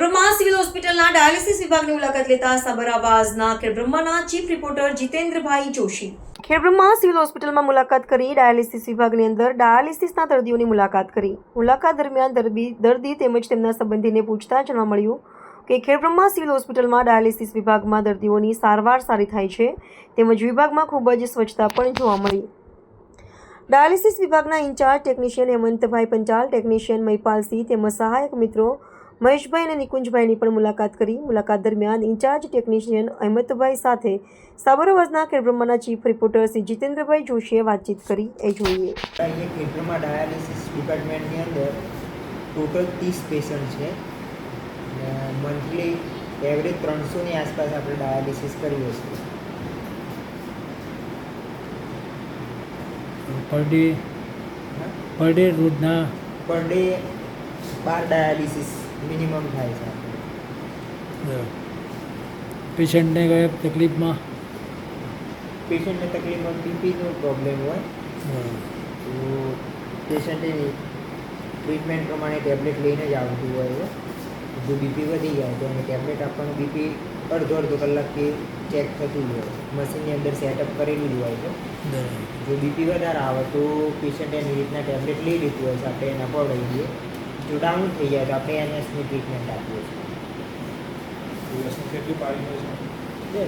હોસ્પિટલના ડાયાલિસિસ વિભાગની મુલાકાત લેતા સાબર આવાઝના ખેડબ્રહ્માના chief reporter Jitendrabhai Joshi. Khedbrahma civil હોસ્પિટલમાં મુલાકાત કરી ડાયાલિસિસ વિભાગની અંદર ડાયાલિસિસના દર્દીઓની મુલાકાત કરી. મુલાકાત દરમિયાન દર્દી તેમજ તેમના સંબંધીને પૂછતા જાણવા મળ્યું કે ખેડબ્રહ્મા સિવિલ હોસ્પિટલમાં ડાયાલિસિસ વિભાગમાં દર્દીઓની સારવાર સારી થાય છે, તેમજ વિભાગમાં ખૂબ જ સ્વચ્છતા પણ જોવા મળી. ડાયાલિસિસ વિભાગના incharge technician Hemantbhai Panchal, technician Mahipalsinh તેમજ સહાયક મિત્રો મહેશભાઈ અને નિકુંજભાઈની પણ મુલાકાત કરી. મુલાકાત દરમિયાન ઇન્ચાર્જ ટેકનિશિયન અહેમદભાઈ સાથે સાબરવાસના ખેડબ્રહ્માના ચીફ રિપોર્ટર શ્રી જીતેન્દ્રભાઈ જોશીએ વાતચીત કરી. એ જોઈએ. અહીંયા ડાયાલિસિસ ડિપાર્ટમેન્ટની અંદર ટોટલ ત્રીસ પેશન્ટ છે. મંથલી એવરેજ ત્રણસોની આસપાસ આપણે ડાયાલિસિસ કરીએ છીએ પર ડે પર ડે રોજના પર ડે બાર ડાયાલિસિસ મિનિમમ થાય છે. આપણે. પેશન્ટને કઈ તકલીફમાં? પેશન્ટને તકલીફમાં બીપીનો પ્રોબ્લેમ હોય તો પેશન્ટે ટ્રીટમેન્ટ પ્રમાણે ટેબ્લેટ લઈને જ આવતું હોય છે. જો બીપી વધી જાય તો એને ટેબ્લેટ આપવાનું બીપી અડધો અડધો કલાકથી ચેક થતું જ હોય. મશીનની અંદર સેટઅપ કરેલું જ હોય છે. જો બીપી વધારે આવે તો પેશન્ટ એની રીતના ટેબ્લેટ લઈ લીધું હોય છે આપણે એને પડાવી દઈએ જો ડાઉન થઈ જાય તો આપણે એનએસની ટ્રીટમેન્ટ આપીએ દિવસની કેટલી પાળી હોય છે? છીએ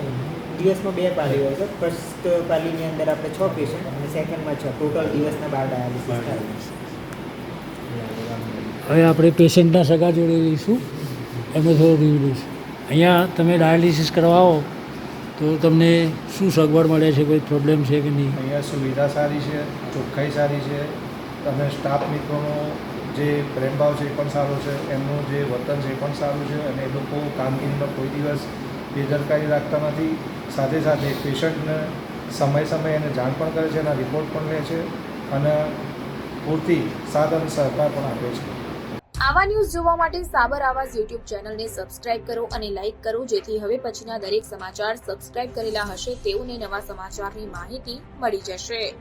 દિવસમાં બે પાલી હોય છે. ફર્સ્ટ પાલીની અંદર આપણે છ પેશન્ટ અને સેકન્ડમાં છ. ટોટલ દિવસના બાર ડાયાલિસિસ થાય. હવે આપણે પેશન્ટના સગા જોડે રહીશું. એમાં થોડો રિવ્યુ લઈશું અહીંયા તમે ડાયાલિસિસ કરવાઓ તો તમને શું સગવડ મળે છે? કોઈ પ્રોબ્લેમ છે કે નહીં? અહીંયા સુવિધા સારી છે ચોખ્ખાઈ સારી છે. તમે સ્ટાફ મિત્રોનો જે પ્રેમભાવ છે એ પણ સારો છે, એમનું જે વર્તન છે એ પણ સારું છે અને એ લોકો કામગીરીમાં કોઈ દિવસ બેદરકારી રાખતા નથી. સાથે સાથે પેશન્ટને સમય સમયે એને જાણ પણ કરે છે, એના રિપોર્ટ પણ લે છે અને પૂરતી સાથ અને સહકાર પણ આપે છે. આવા ન્યૂઝ જોવા માટે સાબર આવાજ યુટ્યુબ ચેનલને સબસ્ક્રાઇબ કરો અને લાઇક કરો, જેથી હવે પછીના દરેક સમાચાર સબસ્ક્રાઇબ કરેલા હશે, તેઓને નવા સમાચારની માહિતી મળી જશે.